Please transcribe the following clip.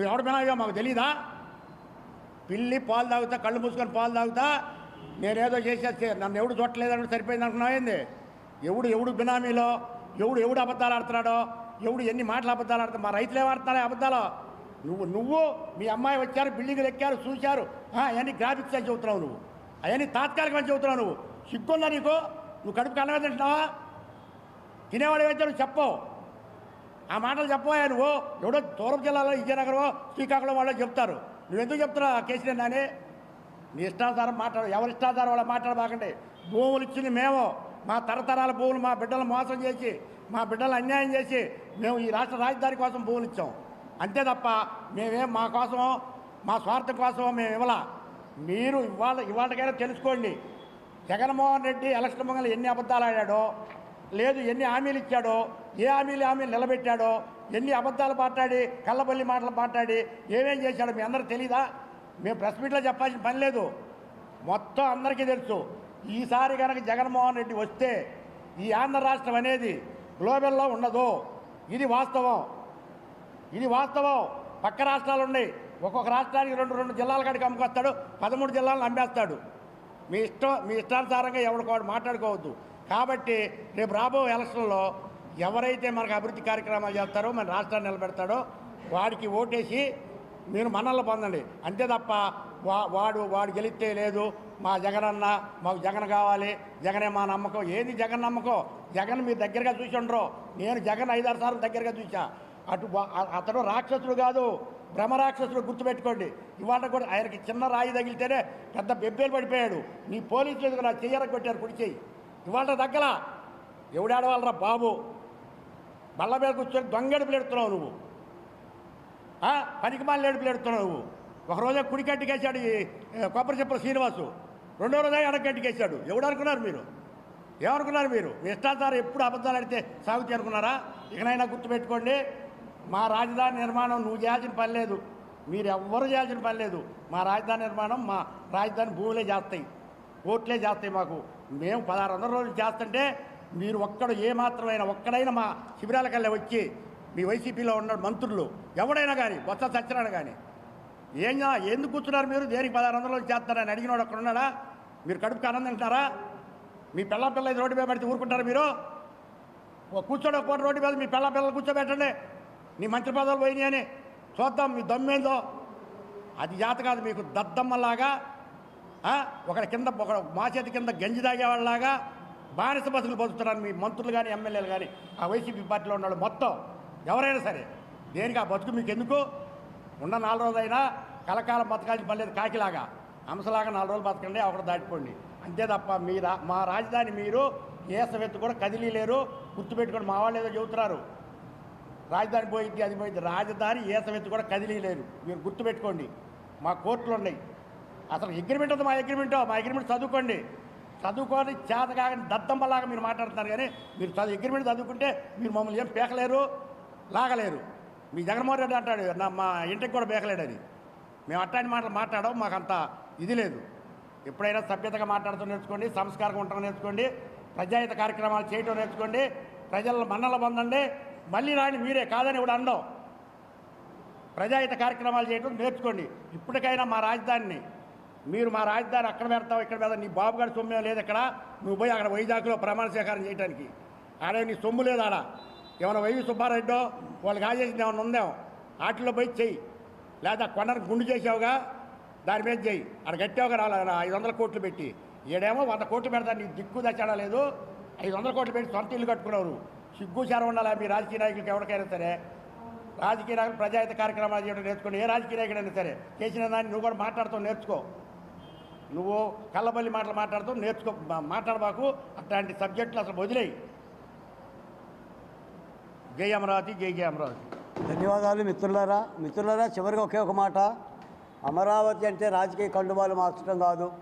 నువ్వు ఎవడు బినామీయో మాకు తెలీదా? పిల్లి పాలు తాగుతా కళ్ళు మూసుకొని పాలు తాగుతా నేనేదో చేసేస్తే నన్ను ఎవడు చూడలేదని సరిపోయింది అనుకున్నావేంది ఎవడు ఎవడు బినామీలో ఎవడు ఎవడు అబద్ధాలు ఆడుతున్నాడో ఎవడు ఎన్ని మాటలు అబద్ధాలు ఆడుతా మా రైతులు ఏమాడుతున్నారా అబద్ధాలు? నువ్వు నువ్వు మీ అమ్మాయి వచ్చారు బిల్డింగ్లు ఎక్కారు చూశారు. ఆ, అవన్నీ గ్రాఫిక్స్ అని చెబుతున్నావు నువ్వు. అవన్నీ తాత్కాలికమని చెబుతున్నావు నువ్వు. సిగ్గుందా నీకు? నువ్వు కడుపు కన్నగా తింటున్నావా తినేవాడు అయితే నువ్వు చెప్పవు. ఆ మాటలు చెప్పబోయా నువ్వు. ఎవడో దూరం జిల్లాలో విజయనగరం శ్రీకాకుళం వాళ్ళు చెప్తారు. నువ్వెందుకు చెప్తున్నావు ఆ కేసీఆర్ నాని? నీ ఇష్టాధారం మాట్లాడు ఎవరి ఇష్టాధారం వాళ్ళ మాట్లాడబాకండి భూములు ఇచ్చింది మేము. మా తరతరాల భూములు మా బిడ్డలు మోసం చేసి మా బిడ్డలు అన్యాయం చేసి మేము ఈ రాష్ట్ర రాజధాని కోసం భూములు ఇచ్చాం. అంతే తప్ప మేమేం మా కోసమో మా స్వార్థం కోసం మేము ఇవ్వలా. మీరు ఇవాళ ఇవాళకైనా తెలుసుకోండి. జగన్మోహన్ రెడ్డి ఎలక్షన్ ముంగలు ఎన్ని అబద్ధాలు ఆడాడో లేదు ఎన్ని హామీలు ఇచ్చాడో ఏ హామీలు హామీలు నిలబెట్టాడో ఎన్ని అబద్ధాలు మాట్లాడి కళ్ళబల్లి మాటలు మాట్లాడి ఏమేం చేశాడో మీ అందరికి తెలీదా? మేము ప్రెస్ మీట్లో చెప్పాల్సిన పని లేదు. మొత్తం అందరికీ తెలుసు. ఈసారి కనుక జగన్మోహన్ రెడ్డి వస్తే ఈ ఆంధ్ర రాష్ట్రం అనేది గ్లోబల్లో ఉండదు. ఇది వాస్తవం. ఇది వాస్తవం. పక్క రాష్ట్రాలు ఉన్నాయి. ఒక్కొక్క రాష్ట్రానికి రెండు రెండు జిల్లాల కాడికి అమ్ముకొస్తాడు పదమూడు జిల్లాలను అమ్మేస్తాడు. మీ ఇష్టం మీ ఇష్టానుసారంగా ఎవరికోడు మాట్లాడుకోవద్దు. కాబట్టి రేపు రాబో ఎలక్షన్లో ఎవరైతే మనకు అభివృద్ధి కార్యక్రమాలు చేస్తారో మన రాష్ట్రాన్ని నిలబెడతాడో వాడికి ఓటేసి మీరు మనల్ని పొందండి. అంతే తప్ప వా వాడు వాడు గెలిస్తే లేదు మా జగన్ అన్న మాకు జగన్ కావాలి జగనే మా నమ్మకం. ఏది జగన్ నమ్మకం? జగన్ మీరు దగ్గరగా చూసి ఉండరు. నేను జగన్ ఐదారు సార్లు దగ్గరగా చూసా. అటు అతడు రాక్షసుడు కాదు. భ్రమరాక్షసుడు గుర్తుపెట్టుకోండి. ఇవాళ కూడా ఆయనకి చిన్న రాయి తగిలితేనే పెద్ద బెబ్బేలు పడిపోయాడు. నీ పోలీసులు నా చెయ్యర కొట్టారు? కుడి చెయ్యి. ఇవాళ దగ్గర ఎవడాడవాలరా బాబు? బల్ల మీద కూర్చొని దొంగడుపులు ఎడుతున్నావు నువ్వు. ఆ? పనికి ఏడుపులు ఎడుతున్నావు నువ్వు. ఒకరోజే కుడికట్టుకేశాడు ఈ కొబ్బరి చెప్పుల శ్రీనివాసు. రెండో రోజే ఎడకట్టికేశాడు ఎవడు అనుకున్నారు మీరు? ఏమనుకున్నారు మీరు? ఇష్టాచారం ఎప్పుడు అబద్ధాలు అడితే సాగుతీ అనుకున్నారా? ఇకనైనా గుర్తుపెట్టుకోండి మా రాజధాని నిర్మాణం నువ్వు చేయాల్సిన పని లేదు. మీరు ఎవ్వరు చేయాల్సిన పని లేదు. మా రాజధాని నిర్మాణం మా రాజధాని భూములే చేస్తాయి. కోర్టులే చేస్తాయి మాకు. మేము పదహారు వందల రోజులు చేస్తుంటే మీరు ఒక్కడు ఏమాత్రమైన ఒక్కడైనా మా శిబిరాలకల్లా వచ్చి మీ వైసీపీలో ఉన్న మంత్రులు ఎవడైనా కానీ బొత్స సత్యనారాయణ కానీ ఏం ఎందుకు కూర్చున్నారు మీరు? దేనికి పదహారు వందల రోజులు చేస్తారని అడిగినోడు అక్కడ ఉన్నాడా? మీరు కడుపుకి ఆనందం మీ పిల్ల పిల్ల ఇది రోడ్డు మీద పడితే ఊరుకుంటారు మీరు? ఓ కూర్చోండి రోడ్డు మీద మీ పిల్ల పిల్లలు కూర్చోబెట్టండి. నీ మంత్రి పదవులు పోయినాయని. చూద్దాం మీ దమ్మేందో అది జాత కాదు మీకు దద్దమ్మలాగా ఒకరి కింద ఒక మా చేతి కింద గంజి తాగేవాళ్ళలాగా బానిస బతుకులు బతుకుతున్నారు మీ మంత్రులు కానీ ఎమ్మెల్యేలు కానీ ఆ వైసీపీ పార్టీలో ఉన్నాడు మొత్తం ఎవరైనా సరే దేనికి ఆ బతుకు మీకు ఎందుకు ఉన్న నాలుగు రోజులైనా కలకాలం బతకాల్సి పర్లేదు కాకిలాగా. అంశలాగా నాలుగు రోజులు బతకండి ఒకటి దాటిపోండి. అంతే తప్ప మీ రా మా రాజధాని మీరు ఏసవెత్తు కూడా కదిలీలేరు గుర్తుపెట్టుకొని మా వాళ్ళు ఏదో చెబుతున్నారు. రాజధాని పోయింది అది పోయింది రాజధాని ఏసవెత్తు కూడా కదిలీలేరు. మీరు గుర్తుపెట్టుకోండి. మా కోర్టులు ఉన్నాయి. అసలు అగ్రిమెంట్ ఉంది? మా అగ్రిమెంట్ మా అగ్రిమెంట్ చదువుకోండి. చదువుకొని చేత కాగని దద్దమ్మలాగా మీరు మాట్లాడుతున్నారు కానీ మీరు చదువు అగ్రిమెంట్ చదువుకుంటే మీరు మమ్మల్ని ఏం పేకలేరు లాగలేరు. మీ జగన్మోహన్ రెడ్డి అంటాడు నా మా ఇంటికి కూడా పేకలేడని మేము అట్టాని మాటలు మాట్లాడడం మాకు అంత ఇది లేదు. ఎప్పుడైనా సభ్యతగా మాట్లాడుతూ నేర్చుకోండి సంస్కారం ఉండటం నేర్చుకోండి ప్రజాహిత కార్యక్రమాలు చేయటం నేర్చుకోండి ప్రజల మన్నలు పొందండి. మళ్ళీ రాని మీరే కాదని ఇప్పుడు అండం ప్రజాహిత కార్యక్రమాలు చేయడం నేర్చుకోండి. ఇప్పటికైనా మా రాజధానిని మీరు మా రాజధాని అక్కడ పెడతావు ఇక్కడ పెడతావు నీ బాబు గారి సొమ్ము లేదు ఇక్కడ. నువ్వు పోయి అక్కడ వైజాగ్లో ప్రమాణ స్వీకారం చేయడానికి ఆడ నీ సొమ్ము లేదు ఆడ? ఏమైనా వైవి సుబ్బారెడ్డో? వాళ్ళు కాజేసింది ఏమైనా ఉందేమో? వాటిలో పోయి చెయ్యి. లేదా కొండను గుండు చేసావుగా? దాని మీద చెయ్యి. అక్కడ కట్టావుగా రాలేదు ఐదు వందల కోట్లు పెట్టి. ఈడేమో వంద కోట్లు పెడతా నీ దిక్కు దచ్చడా లేదు. ఐదు వందల కోట్లు పెట్టి సొంత ఇల్లు కట్టుకున్నారు. సిగ్గు చేర ఉండాలి మీ రాజకీయ నాయకులకి ఎవరికైనా సరే? రాజకీయ నాయకులు ప్రజాహిత కార్యక్రమాలు చేయడం నేర్చుకుని ఏ రాజకీయ నాయకుడైనా సరే? చేసిన దాన్ని నువ్వు కూడా మాట్లాడుతూ నేర్చుకో. నువ్వు కళ్ళబల్లి మాటలు మాట్లాడుతూ నేర్చుకో మాట్లాడబాకు. అట్లాంటి సబ్జెక్టులు అసలు వదిలేయి. జై అమరావతి జై జై అమరావతి. ధన్యవాదాలు మిత్రులారా. మిత్రులారా చివరికి ఒకే ఒక మాట. అమరావతి అంటే రాజకీయ కండువాలు మార్చడం కాదు.